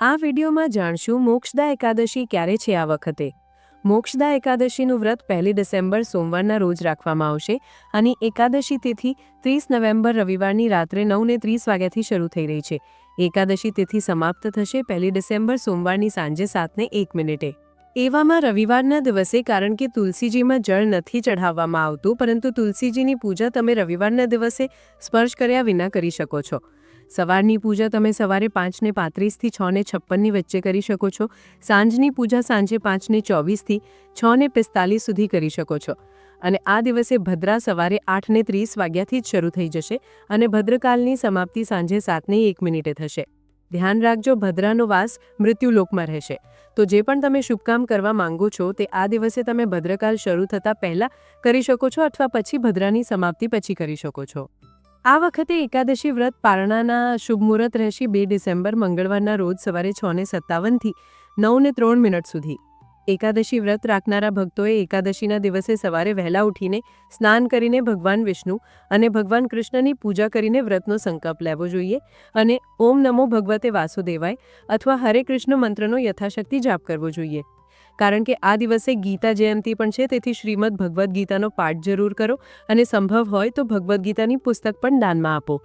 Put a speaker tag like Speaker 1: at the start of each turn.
Speaker 1: આ વિડીયોમાં જાણશું મોક્ષદા એકાદશી ક્યારે છે આ વખતે. મોક્ષદા એકાદશીનું વ્રત પહેલી ડિસેમ્બર સોમવારના રોજ રાખવામાં આવશે અને એકાદશી તિથિ ત્રીસ નવેમ્બર રવિવારની રાત્રે નવને ત્રીસ વાગ્યાથી શરૂ થઈ રહી છે. એકાદશી તિથિ સમાપ્ત થશે પહેલી ડિસેમ્બર સોમવારની સાંજે સાતને એક મિનિટે. એવામાં રવિવારના દિવસે કારણ કે તુલસીજીમાં જળ નથી ચઢાવવામાં આવતું પરંતુ તુલસીજીની પૂજા તમે રવિવારના દિવસે સ્પર્શ કર્યા વિના કરી શકો છો. સવારની પૂજા તમે સવારે પાંચને પાંત્રીસથી છને છપ્પનની વચ્ચે કરી શકો છો. સાંજની પૂજા સાંજે પાંચને ચોવીસથી છને પિસ્તાલીસ સુધી કરી શકો છો. અને આ દિવસે ભદ્રા સવારે આઠને ત્રીસ વાગ્યાથી જ શરૂ થઈ જશે અને ભદ્રકાલની સમાપ્તિ સાંજે સાતને એક મિનિટે થશે. ધ્યાન રાખજો, ભદ્રાનો વાસ મૃત્યુલોકમાં રહેશે. તો જે પણ તમે શુભકામ કરવા માંગો છો તે આ દિવસે તમે ભદ્રકાલ શરૂ થતાં પહેલાં કરી શકો છો અથવા પછી ભદ્રાની સમાપ્તિ પછી કરી શકો છો. આ વખતે એકાદશી વ્રત પારણાના શુભ મુહૂર્ત રહેશે બે ડિસેમ્બર, મંગળવારના રોજ સવારે છ ને સત્તાવનથી નવને ત્રણ મિનિટ સુધી. એકાદશી વ્રત રાખનારા ભક્તોએ એકાદશીના દિવસે સવારે વહેલા ઉઠીને સ્નાન કરીને ભગવાન વિષ્ણુ અને ભગવાન કૃષ્ણની પૂજા કરીને વ્રતનો સંકલ્પ લેવો જોઈએ અને ઓમ નમો ભગવતે વાસુદેવાય અથવા હરે કૃષ્ણ મંત્રનો યથાશક્તિ જાપ કરવો જોઈએ. કારણ કે આ દિવસે ગીતા જયંતી પણ છે, તેથી શ્રીમદ ભગવદ્ ગીતાનો પાઠ જરૂર કરો અને સંભવ હોય તો ભગવદ્ ગીતાની પુસ્તક પણ દાનમાં આપો.